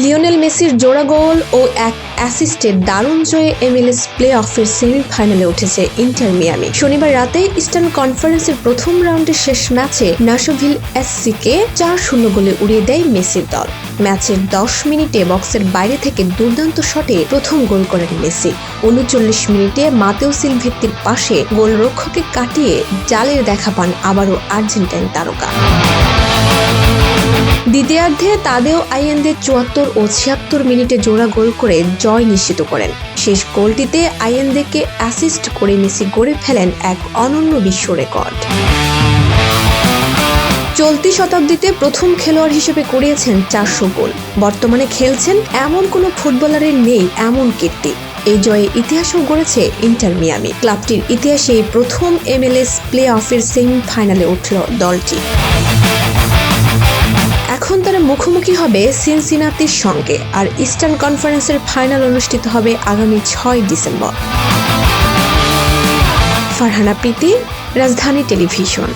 Lionel মেসির জোড়া গোল ও এক অ্যাসিস্টে দারুণ জয়ে এমএলএস প্লে অফের সেমিফাইনালে উঠেছে ইন্টার মিয়ামি। শনিবার রাতে ইস্টার্ন কনফারেন্সের প্রথম রাউন্ডের শেষ ম্যাচে নাসোভিল এসসিকে চার শূন্য গোলে উড়িয়ে দেয় মেসির দল। ম্যাচের দশ মিনিটে বক্সের বাইরে থেকে দুর্দান্ত শটে প্রথম গোল করেন মেসি। উনচল্লিশ মিনিটে মাতেও সিলভেত্তির পাশে গোলরক্ষকে কাটিয়ে জালের দেখা পান আবারও আর্জেন্টাইন তারকা। দ্বিতীয়ার্ধে তাদেও আইএনদের চুয়াত্তর ও ছিয়াত্তর মিনিটে জোড়া গোল করে জয় নিশ্চিত করেন। শেষ গোলটিতে আইএনদেকে অ্যাসিস্ট করে মেসি গড়ে ফেলেন এক অনন্য বিশ্ব রেকর্ড। চলতি শতাব্দীতে প্রথম খেলোয়াড় হিসেবে করিয়েছেন চারশো গোল। বর্তমানে খেলছেন এমন কোনো ফুটবলারের নেই এমন কীর্তি। এই জয়ে ইতিহাসও গড়েছে ইন্টার মিয়ামি। ক্লাবটির ইতিহাসে প্রথম এমএলএস প্লে অফের সেমিফাইনালে উঠল দলটি। এখন তারা মুখোমুখি হবে সিনসিনাতির সঙ্গে আর ইস্টার্ন কনফারেন্সের ফাইনাল অনুষ্ঠিত হবে আগামী ছয় ডিসেম্বর। ফারহানা প্রীতি, রাজধানী টেলিভিশন।